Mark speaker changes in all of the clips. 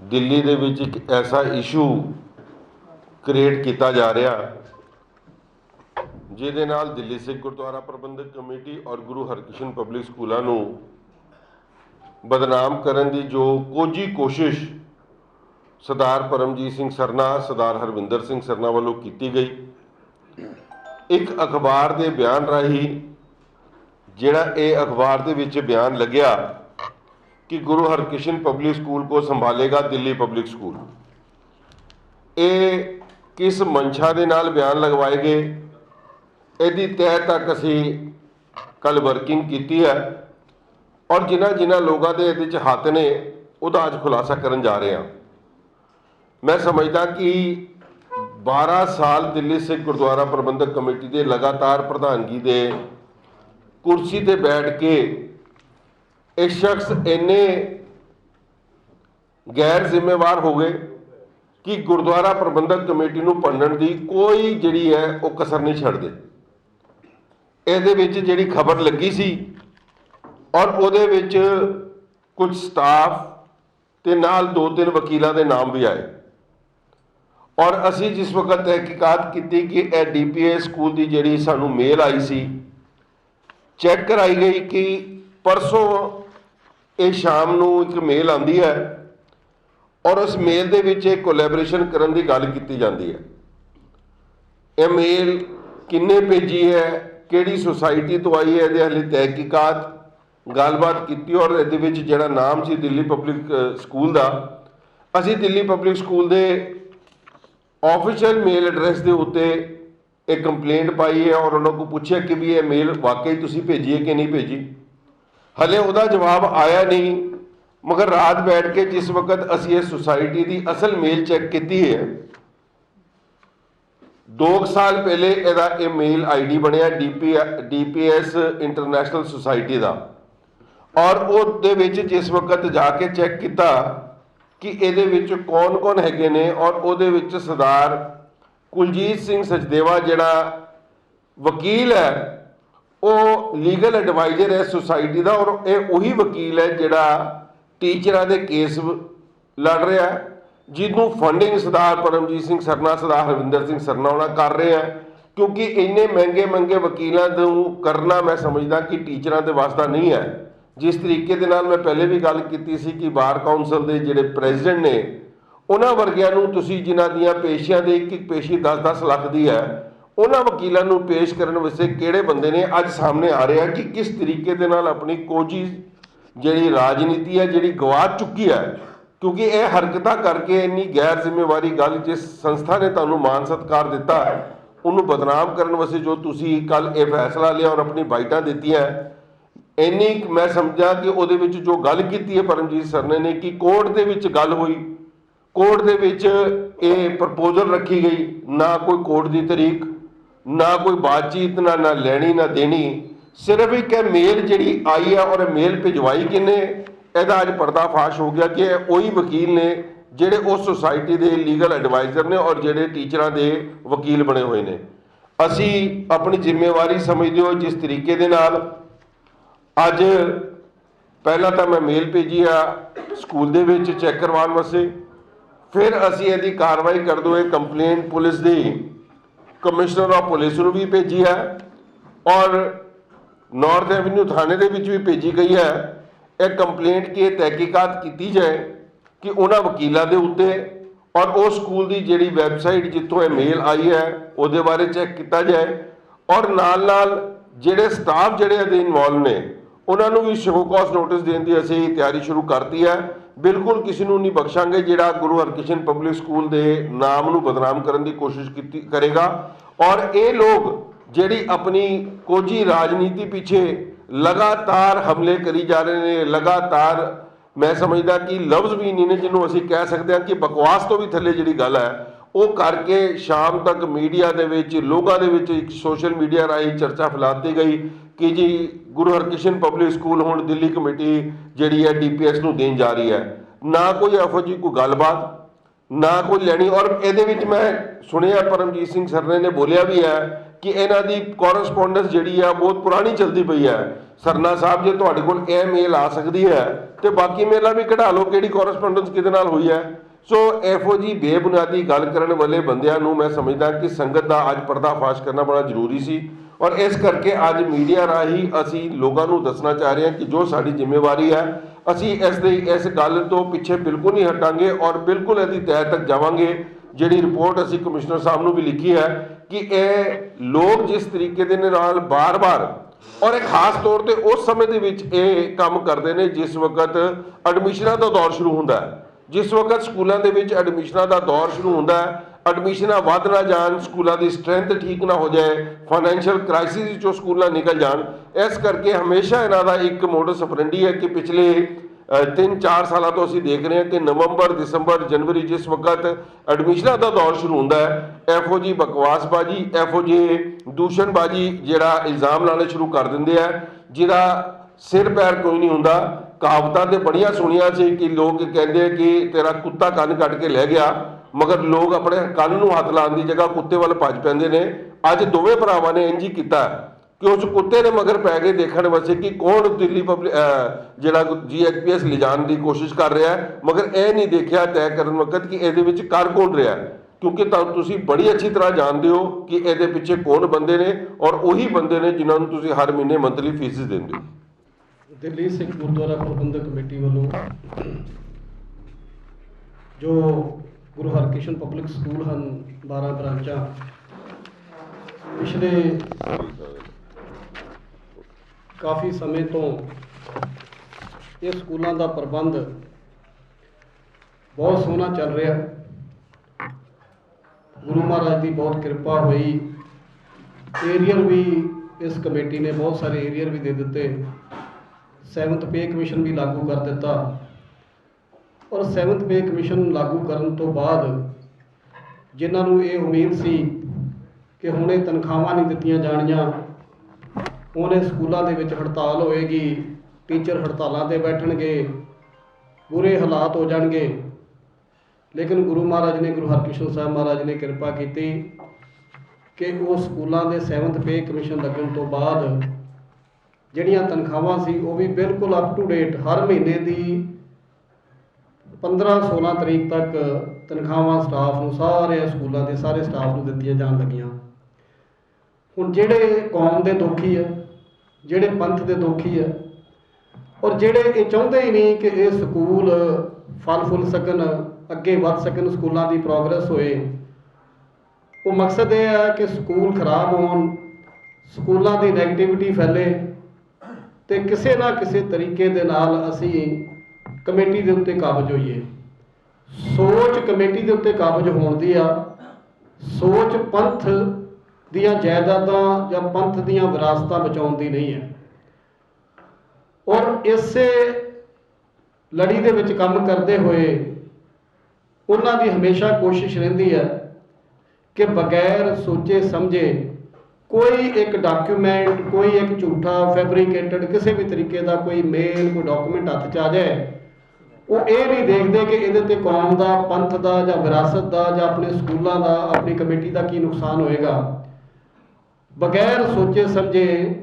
Speaker 1: ਦਿੱਲੀ ਦੇ ਵਿੱਚ ਇੱਕ ਐਸਾ ਇਸ਼ੂ ਕ੍ਰੀਏਟ ਕੀਤਾ ਜਾ ਰਿਹਾ, ਜਿਹਦੇ ਨਾਲ ਦਿੱਲੀ ਸਿੱਖ ਗੁਰਦੁਆਰਾ ਪ੍ਰਬੰਧਕ ਕਮੇਟੀ ਔਰ ਗੁਰੂ ਹਰਕ੍ਰਿਸ਼ਨ ਪਬਲਿਕ ਸਕੂਲਾਂ ਨੂੰ ਬਦਨਾਮ ਕਰਨ ਦੀ ਜੋ ਕੋਝੀ ਕੋਸ਼ਿਸ਼ ਸਰਦਾਰ ਪਰਮਜੀਤ ਸਿੰਘ ਸਰਨਾ, ਸਰਦਾਰ ਹਰਵਿੰਦਰ ਸਿੰਘ ਸਰਨਾ ਵੱਲੋਂ ਕੀਤੀ ਗਈ, ਇੱਕ ਅਖਬਾਰ ਦੇ ਬਿਆਨ ਰਾਹੀਂ ਜਿਹੜਾ ਇਹ ਅਖਬਾਰ ਦੇ ਵਿੱਚ ਬਿਆਨ ਲੱਗਿਆ ਕਿ ਗੁਰੂ ਹਰਕ੍ਰਿਸ਼ਨ ਪਬਲਿਕ ਸਕੂਲ ਕੋ ਸੰਭਾਲੇਗਾ ਦਿੱਲੀ ਪਬਲਿਕ ਸਕੂਲ। ਇਹ ਕਿਸ ਮਨਸ਼ਾ ਦੇ ਨਾਲ ਬਿਆਨ ਲਗਵਾਏ ਗਏ ਇਹਦੀ ਤਹਿ ਤੱਕ ਅਸੀਂ ਕੱਲ ਵਰਕਿੰਗ ਕੀਤੀ ਹੈ ਔਰ ਜਿਨ੍ਹਾਂ ਜਿਨ੍ਹਾਂ ਲੋਕਾਂ ਦੇ ਇਹਦੇ 'ਚ ਹੱਥ ਨੇ ਉਹਦਾ ਅੱਜ ਖੁਲਾਸਾ ਕਰਨ ਜਾ ਰਹੇ ਹਾਂ। ਮੈਂ ਸਮਝਦਾ ਕਿ 12 ਸਾਲ ਦਿੱਲੀ ਸਿੱਖ ਗੁਰਦੁਆਰਾ ਪ੍ਰਬੰਧਕ ਕਮੇਟੀ ਦੇ ਲਗਾਤਾਰ ਪ੍ਰਧਾਨਗੀ ਦੇ ਕੁਰਸੀ ਤੇ ਬੈਠ ਕੇ ਇੱਕ ਸ਼ਖਸ ਇੰਨੇ ਗੈਰ ਜ਼ਿੰਮੇਵਾਰ ਹੋ ਗਏ ਕਿ ਗੁਰਦੁਆਰਾ ਪ੍ਰਬੰਧਕ ਕਮੇਟੀ ਨੂੰ ਭੰਡਣ ਦੀ ਕੋਈ ਜਿਹੜੀ ਹੈ ਉਹ ਕਸਰ ਨਹੀਂ ਛੱਡਦੇ। ਇਹਦੇ ਵਿੱਚ ਜਿਹੜੀ ਖਬਰ ਲੱਗੀ ਸੀ ਔਰ ਉਹਦੇ ਵਿੱਚ ਕੁਝ ਸਟਾਫ ਤੇ ਨਾਲ ਦੋ ਤਿੰਨ ਵਕੀਲਾਂ ਦੇ ਨਾਮ ਵੀ ਆਏ। ਔਰ ਅਸੀਂ ਜਿਸ ਵਕਤ ਤਹਿਕੀਕਾਤ ਕੀਤੀ ਕਿ ਇਹ ਡੀਪੀਏ ਸਕੂਲ ਦੀ ਜਿਹੜੀ ਸਾਨੂੰ ਮੇਲ ਆਈ ਸੀ, ਚੈੱਕ ਕਰਾਈ ਗਈ ਕਿ ਪਰਸੋਂ ਇਹ ਸ਼ਾਮ ਨੂੰ ਇੱਕ ਮੇਲ ਆਂਦੀ ਹੈ ਔਰ ਉਸ ਮੇਲ ਦੇ ਵਿੱਚ ਇਹ ਕੋਲੈਬੋਰੇਸ਼ਨ ਕਰਨ ਦੀ ਗੱਲ ਕੀਤੀ ਜਾਂਦੀ ਹੈ। ਇਹ ਮੇਲ ਕਿੰਨੇ ਭੇਜੀ ਹੈ, ਕਿਹੜੀ ਸੁਸਾਇਟੀ ਤੋਂ ਆਈ ਹੈ, ਇਹਦੇ ਹਲੇ ਤਹਿਕੀਕਾਤ, ਗੱਲਬਾਤ ਕੀਤੀ ਔਰ ਇਹਦੇ ਵਿੱਚ ਜਿਹੜਾ ਨਾਮ ਸੀ ਦਿੱਲੀ ਪਬਲਿਕ ਸਕੂਲ ਦਾ, ਅਸੀਂ ਦਿੱਲੀ ਪਬਲਿਕ ਸਕੂਲ ਦੇ ਆਫੀਸ਼ੀਅਲ ਮੇਲ ਐਡਰੈਸ ਦੇ ਉੱਤੇ ਇਹ ਕੰਪਲੇਂਟ ਪਾਈ ਹੈ ਔਰ ਉਹਨਾਂ ਕੋਲ ਪੁੱਛਿਆ ਕਿ ਵੀ ਇਹ ਮੇਲ ਵਾਕਈ ਤੁਸੀਂ ਭੇਜੀ ਹੈ ਕਿ ਨਹੀਂ ਭੇਜੀ। ਹਲੇ ਉਹਦਾ ਜਵਾਬ ਆਇਆ ਨਹੀਂ। ਮਗਰ ਰਾਤ ਬੈਠ ਕੇ ਜਿਸ ਵਕਤ ਅਸੀਂ ਇਹ ਸੁਸਾਇਟੀ ਦੀ ਅਸਲ ਮੇਲ ਚੈੱਕ ਕੀਤੀ ਹੈ 2 ਸਾਲ ਪਹਿਲੇ ਇਹਦਾ ਇਹ ਮੇਲ ਆਈਡੀ ਬਣਿਆ ਡੀਪੀ ਡੀਪੀਐਸ ਇੰਟਰਨੈਸ਼ਨਲ ਸੁਸਾਇਟੀ ਦਾ। ਔਰ ਉਹਦੇ ਵਿੱਚ ਜਿਸ ਵਕਤ ਜਾ ਕੇ ਚੈੱਕ ਕੀਤਾ ਕਿ ਇਹਦੇ ਵਿੱਚ ਕੌਣ-ਕੌਣ ਹੈਗੇ ਨੇ ਔਰ ਉਹਦੇ ਵਿੱਚ ਸਰਦਾਰ ਕੁਲਜੀਤ ਸਿੰਘ ਸਚਦੇਵਾ ਜਿਹੜਾ ਵਕੀਲ ਹੈ ਉਹ ਲੀਗਲ ਐਡਵਾਈਜ਼ਰ ਹੈ ਸੁਸਾਇਟੀ ਦਾ ਔਰ ਇਹ ਉਹੀ ਵਕੀਲ ਹੈ ਜਿਹੜਾ ਟੀਚਰਾਂ ਦੇ ਕੇਸ ਲੜ ਰਿਹਾ ਹੈ, ਜਿਹਨੂੰ ਫੰਡਿੰਗ ਸਰਦਾਰ ਪਰਮਜੀਤ ਸਿੰਘ ਸਰਨਾ, ਸਰਦਾਰ ਹਰਵਿੰਦਰ ਸਿੰਘ ਸਰਨਾ ਉਹਨਾਂ ਕਰ ਰਹੇ ਆ। ਕਿਉਂਕਿ ਇੰਨੇ ਮਹਿੰਗੇ ਮਹਿੰਗੇ ਵਕੀਲਾਂ ਨੂੰ ਕਰਨਾ ਮੈਂ ਸਮਝਦਾ ਕਿ ਟੀਚਰਾਂ ਦੇ ਵਾਸਤਾ ਨਹੀਂ ਹੈ। ਜਿਸ ਤਰੀਕੇ ਦੇ ਨਾਲ ਮੈਂ ਪਹਿਲੇ ਵੀ ਗੱਲ ਕੀਤੀ ਸੀ ਕਿ ਬਾਰ ਕਾਉਂਸਲ ਦੇ ਜਿਹੜੇ ਪ੍ਰੈਜ਼ੀਡੈਂਟ ਨੇ, ਉਹਨਾਂ ਵਰਗਿਆਂ ਨੂੰ ਤੁਸੀਂ ਜਿਨ੍ਹਾਂ ਦੀਆਂ ਪੇਸ਼ੀਆਂ ਦੇ ਇੱਕ ਇੱਕ ਪੇਸ਼ੀ 10-10 ਲੱਖ ਦੀ ਹੈ ਉਹਨਾਂ ਵਕੀਲਾਂ ਨੂੰ ਪੇਸ਼ ਕਰਨ ਵਾਸਤੇ ਕਿਹੜੇ ਬੰਦੇ ਨੇ ਅੱਜ ਸਾਹਮਣੇ ਆ ਰਿਹਾ ਕਿ ਕਿਸ ਤਰੀਕੇ ਦੇ ਨਾਲ ਆਪਣੀ ਕੋਜੀ ਜਿਹੜੀ ਰਾਜਨੀਤੀ ਹੈ, ਜਿਹੜੀ ਗਵਾ ਚੁੱਕੀ ਹੈ, ਕਿਉਂਕਿ ਇਹ ਹਰਕਤਾਂ ਕਰਕੇ ਇੰਨੀ ਗੈਰ ਜ਼ਿੰਮੇਵਾਰੀ ਗੱਲ ਜਿਸ ਸੰਸਥਾ ਨੇ ਤੁਹਾਨੂੰ ਮਾਨ ਸਤਕਾਰ ਦਿੱਤਾ ਹੈ, ਉਹਨੂੰ ਬਦਨਾਮ ਕਰਨ ਵਾਸਤੇ ਜੋ ਤੁਸੀਂ ਕੱਲ ਇਹ ਫੈਸਲਾ ਲਿਆ ਔਰ ਆਪਣੀ ਬਾਈਟਾਂ ਦਿੱਤੀਆਂ, ਇੰਨੀ ਮੈਂ ਸਮਝਾਂ ਕਿ ਉਹਦੇ ਵਿੱਚ ਜੋ ਗੱਲ ਕੀਤੀ ਹੈ ਪਰਮਜੀਤ ਸਰਨੇ ਨੇ ਕਿ ਕੋਰਟ ਦੇ ਵਿੱਚ ਗੱਲ ਹੋਈ, ਕੋਰਟ ਦੇ ਵਿੱਚ ਇਹ ਪ੍ਰਪੋਜ਼ਲ ਰੱਖੀ ਗਈ, ਨਾ ਕੋਈ ਕੋਰਟ ਦੀ ਤਰੀਕ ਨਾ ਕੋਈ ਬਾਤਚੀਤ ਨਾ ਨਾ ਲੈਣੀ, ਨਾ ਦੇਣੀ। ਸਿਰਫ ਇੱਕ ਇਹ ਮੇਲ ਜਿਹੜੀ ਆਈ ਆ, ਔਰ ਇਹ ਮੇਲ ਭਿਜਵਾਈ ਕਿਨੇ ਇਹਦਾ ਅੱਜ ਪਰਦਾਫਾਸ਼ ਹੋ ਗਿਆ ਕਿ ਇਹ ਉਹੀ ਵਕੀਲ ਨੇ ਜਿਹੜੇ ਉਸ ਸੁਸਾਇਟੀ ਦੇ ਲੀਗਲ ਐਡਵਾਈਜ਼ਰ ਨੇ ਔਰ ਜਿਹੜੇ ਟੀਚਰਾਂ ਦੇ ਵਕੀਲ ਬਣੇ ਹੋਏ ਨੇ। ਅਸੀਂ ਆਪਣੀ ਜ਼ਿੰਮੇਵਾਰੀ ਸਮਝਦੇ ਹੋ ਜਿਸ ਤਰੀਕੇ ਦੇ ਨਾਲ ਅੱਜ ਪਹਿਲਾਂ ਤਾਂ ਮੈਂ ਮੇਲ ਭੇਜੀ ਆ ਸਕੂਲ ਦੇ ਵਿੱਚ ਚੈੱਕ ਕਰਵਾਉਣ ਵਾਸਤੇ। ਫਿਰ ਅਸੀਂ ਇਹਦੀ ਕਾਰਵਾਈ ਕਰਦੇ ਹੋਏ ਕੰਪਲੇਂਟ ਪੁਲਿਸ ਦੀ ਕਮਿਸ਼ਨਰ ਆਫ ਪੁਲਿਸ ਨੂੰ ਵੀ ਭੇਜੀ ਹੈ ਔਰ ਨਾਰਥ ਐਵਨਿਊ ਥਾਣੇ ਦੇ ਵਿੱਚ ਵੀ ਭੇਜੀ ਗਈ ਹੈ। ਇਹ ਕੰਪਲੇਂਟ ਕੀ ਇਹ ਤਹਿਕੀਕਾਤ ਕੀਤੀ ਜਾਏ ਕਿ ਉਹਨਾਂ ਵਕੀਲਾਂ ਦੇ ਉੱਤੇ ਔਰ ਉਹ ਸਕੂਲ ਦੀ ਜਿਹੜੀ ਵੈਬਸਾਈਟ ਜਿੱਥੋਂ ਇਹ ਮੇਲ ਆਈ ਹੈ, ਉਹਦੇ ਬਾਰੇ ਚੈੱਕ ਕੀਤਾ ਜਾਏ ਔਰ ਨਾਲ ਨਾਲ ਜਿਹੜੇ ਸਟਾਫ ਜਿਹੜੇ ਇਹਦੇ ਇਨਵੋਲਵ ਨੇ, ਉਹਨਾਂ ਨੂੰ ਵੀ ਸ਼ੋ ਕਾਸ ਨੋਟਿਸ ਦੇਣ ਦੀ ਅਸੀਂ ਤਿਆਰੀ ਸ਼ੁਰੂ ਕਰਤੀ ਹੈ ਬਿਲਕੁਲ ਕਿਸੇ ਨੂੰ ਨਹੀਂ ਬਖਸ਼ਾਂਗੇ ਜਿਹੜਾ ਗੁਰੂ ਹਰਕ੍ਰਿਸ਼ਨ ਪਬਲਿਕ ਸਕੂਲ ਦੇ ਨਾਮ ਨੂੰ ਬਦਨਾਮ ਕਰਨ ਦੀ ਕੋਸ਼ਿਸ਼ ਕੀਤੀ, ਕਰੇਗਾ। ਔਰ ਇਹ ਲੋਕ ਜਿਹੜੀ ਆਪਣੀ ਕੋਝੀ ਰਾਜਨੀਤੀ ਪਿੱਛੇ ਲਗਾਤਾਰ ਹਮਲੇ ਕਰੀ ਜਾ ਰਹੇ ਨੇ, ਲਗਾਤਾਰ ਮੈਂ ਸਮਝਦਾ ਕਿ ਲਫ਼ਜ਼ ਵੀ ਨਹੀਂ ਨੇ ਜਿਹਨੂੰ ਅਸੀਂ ਕਹਿ ਸਕਦੇ ਹਾਂ ਕਿ ਬਕਵਾਸ ਤੋਂ ਵੀ ਥੱਲੇ ਜਿਹੜੀ ਗੱਲ ਹੈ, ਉਹ ਕਰਕੇ ਸ਼ਾਮ ਤੱਕ ਮੀਡੀਆ ਦੇ ਵਿੱਚ, ਲੋਕਾਂ ਦੇ ਵਿੱਚ ਇੱਕ ਸੋਸ਼ਲ ਮੀਡੀਆ ਰਾਹੀਂ ਚਰਚਾ ਫੈਲਾਤੀ ਗਈ। ਕਿ ਜੀ ਗੁਰੂ ਹਰਕ੍ਰਿਸ਼ਨ ਪਬਲਿਕ ਸਕੂਲ ਹੁਣ ਦਿੱਲੀ ਕਮੇਟੀ ਜਿਹੜੀ ਹੈ ਡੀਪੀਐਸ ਨੂੰ ਦੇਣ ਜਾ ਰਹੀ ਹੈ। ਨਾ ਕੋਈ ਇਹੋ ਜਿਹੀ ਕੋਈ ਗੱਲਬਾਤ, ਨਾ ਕੋਈ ਲੈਣੀ। ਔਰ ਇਹਦੇ ਵਿੱਚ ਮੈਂ ਸੁਣਿਆ ਪਰਮਜੀਤ ਸਿੰਘ ਸਰਨੇ ਨੇ ਬੋਲਿਆ ਵੀ ਹੈ ਕਿ ਇਹਨਾਂ ਦੀ ਕੋਰਸਪੋਂਡੈਂਸ ਜਿਹੜੀ ਆ ਬਹੁਤ ਪੁਰਾਣੀ ਚੱਲਦੀ ਪਈ ਹੈ। ਸਰਨਾ ਸਾਹਿਬ ਜੇ ਤੁਹਾਡੇ ਕੋਲ ਇਹ ਮੇਲ ਆ ਸਕਦੀ ਹੈ ਤੇ ਬਾਕੀ ਮੇਲਾਂ ਵੀ ਕਢਾ ਲਓ ਕਿਹੜੀ ਕੋਰਸਪੋਂਡੈਂਸ ਕਿਹਦੇ ਨਾਲ ਹੋਈ ਹੈ। ਸੋ ਇਹੋ ਜੀ ਬੇਬੁਨਿਆਦੀ ਗੱਲ ਕਰਨ ਵਾਲੇ ਬੰਦਿਆਂ ਨੂੰ ਮੈਂ ਸਮਝਦਾ ਕਿ ਸੰਗਤ ਦਾ ਅੱਜ ਪਰਦਾਫਾਸ਼ ਕਰਨਾ ਬੜਾ ਜ਼ਰੂਰੀ ਸੀ। ਔਰ ਇਸ ਕਰਕੇ ਅੱਜ ਮੀਡੀਆ ਰਾਹੀਂ ਅਸੀਂ ਲੋਕਾਂ ਨੂੰ ਦੱਸਣਾ ਚਾਹ ਰਹੇ ਹਾਂ ਕਿ ਜੋ ਸਾਡੀ ਜ਼ਿੰਮੇਵਾਰੀ ਹੈ, ਅਸੀਂ ਇਸ ਦੇ, ਇਸ ਗੱਲ ਤੋਂ ਪਿੱਛੇ ਬਿਲਕੁਲ ਨਹੀਂ ਹਟਾਂਗੇ ਔਰ ਬਿਲਕੁਲ ਇਹਦੀ ਤਹਿ ਤੱਕ ਜਾਵਾਂਗੇ। ਜਿਹੜੀ ਰਿਪੋਰਟ ਅਸੀਂ ਕਮਿਸ਼ਨਰ ਸਾਹਿਬ ਨੂੰ ਵੀ ਲਿਖੀ ਹੈ ਕਿ ਇਹ ਲੋਕ ਜਿਸ ਤਰੀਕੇ ਦੇ ਨਾਲ ਬਾਰ-ਬਾਰ ਔਰ ਇਹ ਖਾਸ ਤੌਰ ਤੇ ਉਸ ਸਮੇਂ ਦੇ ਵਿੱਚ ਇਹ ਕੰਮ ਕਰਦੇ ਨੇ ਜਿਸ ਵਕਤ ਐਡਮਿਸ਼ਨਾਂ ਦਾ ਦੌਰ ਸ਼ੁਰੂ ਹੁੰਦਾ ਹੈ। ਜਿਸ ਵਕਤ ਸਕੂਲਾਂ ਦੇ ਵਿੱਚ ਐਡਮਿਸ਼ਨਾਂ ਦਾ ਦੌਰ ਸ਼ੁਰੂ ਹੁੰਦਾ ਹੈ ਐਡਮਿਸ਼ਨਾਂ ਵੱਧ ਨਾ ਜਾਣ, ਸਕੂਲਾਂ ਦੀ ਸਟਰੈਂਥ ਠੀਕ ਨਾ ਹੋ ਜਾਏ ਫਾਈਨੈਂਸ਼ੀਅਲ ਕ੍ਰਾਈਸਿਸ ਵਿੱਚੋਂ ਸਕੂਲਾਂ ਨਿਕਲ ਜਾਣ, ਇਸ ਕਰਕੇ ਹਮੇਸ਼ਾ ਇਹਨਾਂ ਦਾ ਇੱਕ ਮੋਡਸ ਅਪਰੈਂਡੀ ਹੈ ਕਿ ਪਿਛਲੇ 3-4 ਸਾਲਾਂ ਤੋਂ ਅਸੀਂ ਦੇਖ ਰਹੇ ਹਾਂ ਕਿ ਨਵੰਬਰ, ਦਸੰਬਰ, ਜਨਵਰੀ ਜਿਸ ਵਕਤ ਐਡਮਿਸ਼ਨਾਂ ਦਾ ਦੌਰ ਸ਼ੁਰੂ ਹੁੰਦਾ ਹੈ ਇਹੋ ਜੀ ਬਕਵਾਸਬਾਜੀ ਇਹੋ ਜਿਹੇ ਦੂਸ਼ਣਬਾਜੀ ਜਿਹੜਾ ਇਲਜ਼ਾਮ ਲਾਣੇ ਸ਼ੁਰੂ ਕਰ ਦਿੰਦੇ ਆ, ਜਿਹਦਾ ਸਿਰ ਪੈਰ ਕੋਈ ਨਹੀਂ ਹੁੰਦਾ। ਕਹਾਵਤਾਂ ਤੇ ਬੜੀਆਂ ਸੁਣੀਆਂ ਸੀ ਕਿ ਲੋਕ ਕਹਿੰਦੇ ਕਿ ਤੇਰਾ ਕੁੱਤਾ ਕੰਨ ਕੱਟ ਕੇ ਲੈ ਗਿਆ। ਮਗਰ ਲੋਕ ਆਪਣੇ ਕੰਨ ਨੂੰ ਹੱਥ ਲਾਉਣ ਦੀ ਜਗ੍ਹਾ ਕੁੱਤੇ ਵੱਲ ਭੱਜ ਪੈਂਦੇ ਨੇ। ਅੱਜ ਦੋਵੇਂ ਭਰਾਵਾਂ ਨੇ ਇੰਜ ਹੀ ਕੀਤਾ ਕਿ ਉਸ ਕੁੱਤੇ ਦੇ ਮਗਰ ਪੈ ਕੇ ਦੇਖਣ ਵਾਸਤੇ ਕਿ ਕੌਣ ਦਿੱਲੀ ਪਬਲਿਕ ਜਿਹੜਾ ਜੀਐਚਪੀਐਸ ਲਿਜਾਣ ਦੀ ਕੋਸ਼ਿਸ਼ ਕਰ ਰਿਹਾ ਹੈ। ਮਗਰ ਇਹ ਨਹੀਂ ਦੇਖਿਆ ਤੈਅ ਕਰਨ ਵਕਤ ਕਿ ਇਹਦੇ ਵਿੱਚ ਕਰ ਕੌਣ ਰਿਹਾ ਹੈ। ਕਿਉਂਕਿ ਤਾਂ ਤੁਸੀਂ ਬੜੀ ਅੱਛੀ ਤਰ੍ਹਾਂ ਜਾਣਦੇ ਹੋ ਕਿ ਇਹਦੇ ਪਿੱਛੇ ਕੌਣ ਬੰਦੇ ਨੇ ਔਰ ਉਹੀ ਬੰਦੇ ਨੇ ਜਿਨ੍ਹਾਂ ਨੂੰ ਤੁਸੀਂ ਹਰ ਮਹੀਨੇ ਮੰਥਲੀ ਫੀਸ ਦਿੰਦੇ ਹੋ।
Speaker 2: ਦਿੱਲੀ ਸਿੱਖ ਗੁਰਦੁਆਰਾ ਪ੍ਰਬੰਧਕ ਕਮੇਟੀ ਵੱਲੋਂ ਜੋ ਗੁਰੂ ਹਰਕ੍ਰਿਸ਼ਨ ਪਬਲਿਕ ਸਕੂਲ ਹਨ 12 ਬ੍ਰਾਂਚਾਂ। ਪਿਛਲੇ ਕਾਫੀ ਸਮੇਂ ਤੋਂ ਇਹ ਸਕੂਲਾਂ ਦਾ ਪ੍ਰਬੰਧ ਬਹੁਤ ਸੋਹਣਾ ਚੱਲ ਰਿਹਾ। ਗੁਰੂ ਮਹਾਰਾਜ ਦੀ ਬਹੁਤ ਕਿਰਪਾ ਹੋਈ। ਏਰੀਅਰ ਵੀ ਇਸ ਕਮੇਟੀ ਨੇ, ਬਹੁਤ ਸਾਰੇ ਏਰੀਅਰ ਵੀ ਦੇ ਦਿੱਤੇ। ਸੈਵਨਥ ਪੇ ਕਮਿਸ਼ਨ ਵੀ ਲਾਗੂ ਕਰ ਦਿੱਤਾ। ਔਰ ਸੈਵਨਥ ਪੇ ਕਮਿਸ਼ਨ ਲਾਗੂ ਕਰਨ ਤੋਂ ਬਾਅਦ ਜਿਨ੍ਹਾਂ ਨੂੰ ਇਹ ਉਮੀਦ ਸੀ ਕਿ ਹੁਣੇ ਤਨਖਾਹਾਂ ਨਹੀਂ ਦਿੱਤੀਆਂ ਜਾਣੀਆਂ, ਉਹਨੇ ਸਕੂਲਾਂ ਦੇ ਵਿੱਚ ਹੜਤਾਲ ਹੋਏਗੀ ਟੀਚਰ ਹੜਤਾਲਾਂ ਤੇ ਬੈਠਣਗੇ, ਬੁਰੇ ਹਾਲਾਤ ਹੋ ਜਾਣਗੇ। ਲੇਕਿਨ ਗੁਰੂ ਮਹਾਰਾਜ ਨੇ, ਗੁਰੂ ਹਰਕ੍ਰਿਸ਼ਨ ਸਾਹਿਬ ਮਹਾਰਾਜ ਨੇ ਕਿਰਪਾ ਕੀਤੀ ਕਿ ਉਹ ਸਕੂਲਾਂ ਦੇ 7th ਪੇ ਕਮਿਸ਼ਨ ਲੱਗਣ ਤੋਂ ਬਾਅਦ ਜਿਹੜੀਆਂ ਤਨਖਾਹਾਂ ਸੀ, ਉਹ ਵੀ ਬਿਲਕੁਲ ਅਪ ਟੂ ਡੇਟ ਹਰ ਮਹੀਨੇ ਦੀ 15-16 ਤਰੀਕ ਤੱਕ ਤਨਖਾਹਾਂ ਸਟਾਫ ਨੂੰ ਸਾਰੇ ਸਕੂਲਾਂ ਦੇ ਸਾਰੇ ਸਟਾਫ ਨੂੰ ਦਿੱਤੀਆਂ ਜਾਣ ਲੱਗੀਆਂ। ਹੁਣ ਜਿਹੜੇ ਕੌਮ ਦੇ ਦੁਖੀ ਆ, ਜਿਹੜੇ ਪੰਥ ਦੇ ਦੁਖੀ ਆ, ਔਰ ਜਿਹੜੇ ਇਹ ਚਾਹੁੰਦੇ ਹੀ ਨਹੀਂ ਕਿ ਇਹ ਸਕੂਲ ਫਲ ਫੁੱਲ ਸਕਣ, ਅੱਗੇ ਵੱਧ ਸਕਣ, ਸਕੂਲਾਂ ਦੀ ਪ੍ਰੋਗਰੈਸ ਹੋਏ, ਉਹ ਮਕਸਦ ਇਹ ਹੈ ਕਿ ਸਕੂਲ ਖਰਾਬ ਹੋਣ, ਸਕੂਲਾਂ ਦੀ ਨੈਗੇਟਿਵਿਟੀ ਫੈਲੇ ਤੇ ਕਿਸੇ ਨਾ ਕਿਸੇ ਤਰੀਕੇ ਦੇ ਨਾਲ ਅਸੀਂ ਕਮੇਟੀ ਦੇ ਉੱਤੇ ਕਾਬਜ ਹੋਈਏ। ਸੋਚ ਕਮੇਟੀ ਦੇ ਉੱਤੇ ਕਾਬਜ ਹੋਣ ਦੀ ਆ। ਸੋਚ ਪੰਥ ਦੀਆਂ ਜਾਇਦਾਦਾਂ ਜਾਂ ਪੰਥ ਦੀਆਂ ਵਿਰਾਸਤਾਂ ਬਚਾਉਣ ਦੀ ਨਹੀਂ ਹੈ। ਔਰ ਇਸੇ ਲੜੀ ਦੇ ਵਿੱਚ ਕੰਮ ਕਰਦੇ ਹੋਏ ਉਹਨਾਂ ਦੀ ਹਮੇਸ਼ਾ ਕੋਸ਼ਿਸ਼ ਰਹਿੰਦੀ ਹੈ ਕਿ ਬਗੈਰ ਸੋਚੇ ਸਮਝੇ ਕੋਈ ਇੱਕ ਡਾਕੂਮੈਂਟ, ਕੋਈ ਇੱਕ ਝੂਠਾ ਫੈਬਰੀਕੇਟਡ ਕਿਸੇ ਵੀ ਤਰੀਕੇ ਦਾ ਕੋਈ ਮੇਲ, ਕੋਈ ਡਾਕੂਮੈਂਟ ਹੱਥ 'ਚ ਆ ਜਾਏ। ਉਹ ਇਹ ਨਹੀਂ ਦੇਖਦੇ ਕਿ ਇਹਦੇ ਤੇ ਕੌਮ ਦਾ, ਪੰਥ ਦਾ ਜਾਂ ਵਿਰਾਸਤ ਦਾ ਜਾਂ ਆਪਣੇ ਸਕੂਲਾਂ ਦਾ, ਆਪਣੀ ਕਮੇਟੀ ਦਾ ਕੀ ਨੁਕਸਾਨ ਹੋਏਗਾ। ਬਗੈਰ ਸੋਚੇ ਸਮਝੇ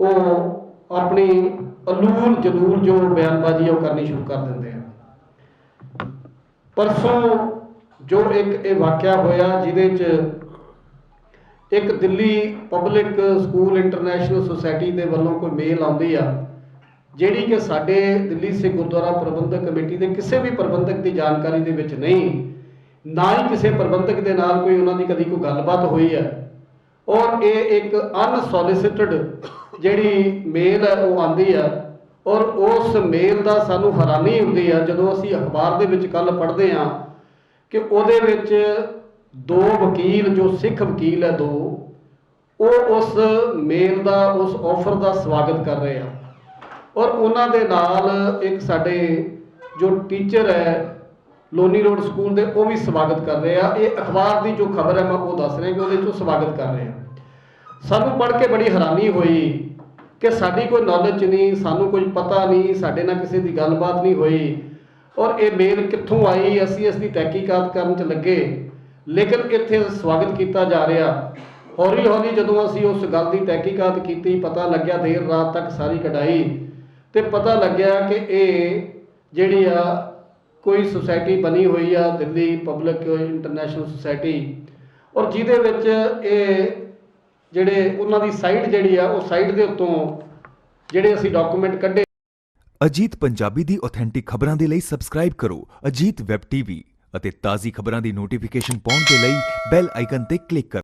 Speaker 2: ਉਹ ਆਪਣੀ ਅਲੂਲ ਜਲੂਲ ਜੋ ਬਿਆਨਬਾਜ਼ੀ ਹੈ ਉਹ ਕਰਨੀ ਸ਼ੁਰੂ ਕਰ ਦਿੰਦੇ ਆ। ਪਰਸੋਂ ਜੋ ਇੱਕ ਇਹ ਵਾਕਿਆ ਹੋਇਆ, ਜਿਹਦੇ 'ਚ ਇੱਕ Delhi public school international society ਦੇ ਵੱਲੋਂ ਕੋਈ ਮੇਲ ਆਉਂਦੀ ਆ ਜਿਹੜੀ ਕਿ ਸਾਡੇ ਦਿੱਲੀ ਸਿੱਖ ਗੁਰਦੁਆਰਾ ਪ੍ਰਬੰਧਕ ਕਮੇਟੀ ਦੇ ਕਿਸੇ ਵੀ ਪ੍ਰਬੰਧਕ ਦੀ ਜਾਣਕਾਰੀ ਦੇ ਵਿੱਚ ਨਹੀਂ, ਨਾ ਹੀ ਕਿਸੇ ਪ੍ਰਬੰਧਕ ਦੇ ਨਾਲ ਕੋਈ ਉਹਨਾਂ ਦੀ ਕਦੀ ਕੋਈ ਗੱਲਬਾਤ ਹੋਈ ਹੈ। ਔਰ ਇਹ ਇੱਕ ਅਨਸੋਲਿਸਿਟਡ ਜਿਹੜੀ ਮੇਲ ਹੈ, ਉਹ ਆਂਦੀ ਹੈ। ਔਰ ਉਸ ਮੇਲ ਦਾ ਸਾਨੂੰ ਹੈਰਾਨੀ ਹੁੰਦੀ ਹੈ, ਜਦੋਂ ਅਸੀਂ ਅਖਬਾਰ ਦੇ ਵਿੱਚ ਕੱਲ ਪੜ੍ਹਦੇ ਹਾਂ ਕਿ ਉਹਦੇ ਵਿੱਚ ਦੋ ਵਕੀਲ, ਜੋ ਸਿੱਖ ਵਕੀਲ ਹੈ ਦੋ, ਉਹ ਉਸ ਮੇਲ ਦਾ, ਉਸ ਆਫਰ ਦਾ ਸਵਾਗਤ ਕਰ ਰਹੇ ਆ। ਔਰ ਉਹਨਾਂ ਦੇ ਨਾਲ ਇੱਕ ਸਾਡੇ ਜੋ ਟੀਚਰ ਹੈ, ਲੋਨੀ ਰੋਡ ਸਕੂਲ ਦੇ, ਉਹ ਵੀ ਸਵਾਗਤ ਕਰ ਰਹੇ ਆ। ਇਹ ਅਖਬਾਰ ਦੀ ਜੋ ਖਬਰ ਹੈ, ਮੈਂ ਉਹ ਦੱਸ ਰਿਹਾ ਕਿ ਉਹਦੇ ਚੋਂ ਸਵਾਗਤ ਕਰ ਰਹੇ ਆ। ਸਾਨੂੰ ਪੜ੍ਹ ਕੇ ਬੜੀ ਹੈਰਾਨੀ ਹੋਈ ਕਿ ਸਾਡੀ ਕੋਈ ਨੌਲੇਜ ਨਹੀਂ, ਸਾਨੂੰ ਕੁਝ ਪਤਾ ਨਹੀਂ, ਸਾਡੇ ਨਾਲ ਕਿਸੇ ਦੀ ਗੱਲਬਾਤ ਨਹੀਂ ਹੋਈ। ਔਰ ਇਹ ਮੇਲ ਕਿੱਥੋਂ ਆਈ? ਅਸੀਂ ਇਸ ਦੀ ਤਹਿਕੀਕਾਤ ਕਰਨ ਚ ਲੱਗੇ। ਲੇਕਿਨ ਇੱਥੇ ਸਵਾਗਤ ਕੀਤਾ ਜਾ ਰਿਹਾ। ਹੌਲੀ ਹੌਲੀ ਜਦੋਂ ਅਸੀਂ ਉਸ ਗੱਲ ਦੀ ਤਹਿਕੀਕਾਤ ਕੀਤੀ, ਪਤਾ ਲੱਗਿਆ ਦੇਰ ਰਾਤ ਤੱਕ ਸਾਰੀ ਕਢਾਈ। ਤੇ ਪਤਾ ਲੱਗਿਆ ਕਿ ਇਹ ਜਿਹੜੀ ਆ ਕੋਈ ਸੁਸਾਇਟੀ ਬਣੀ ਹੋਈ ਆ, ਦਿੱਲੀ ਪਬਲਿਕ ਇੰਟਰਨੈਸ਼ਨਲ ਸੁਸਾਇਟੀ ਔਰ ਜਿਹਦੇ ਵਿੱਚ ਇਹ ਜਿਹੜੇ ਉਹਨਾਂ ਦੀ ਸਾਈਟ ਜਿਹੜੀ ਆ, ਉਹ ਸਾਈਟ ਦੇ ਉੱਤੋਂ ਜਿਹੜੇ ਅਸੀਂ ਡਾਕੂਮੈਂਟ ਕੱਢੇ।
Speaker 3: ਅਜੀਤ ਪੰਜਾਬੀ ਦੀ ਆਥੈਂਟਿਕ ਖਬਰਾਂ ਦੇ ਲਈ ਸਬਸਕ੍ਰਾਈਬ ਕਰੋ ਅਜੀਤ ਵੈਬ ਟੀਵੀ ਅਤੇ ਤਾਜ਼ੀ ਖਬਰਾਂ ਦੀ ਨੋਟੀਫਿਕੇਸ਼ਨ ਪਾਉਣ ਦੇ ਲਈ ਬੈਲ ਆਈਕਨ ਤੇ ਕਲਿੱਕ ਕਰੋ।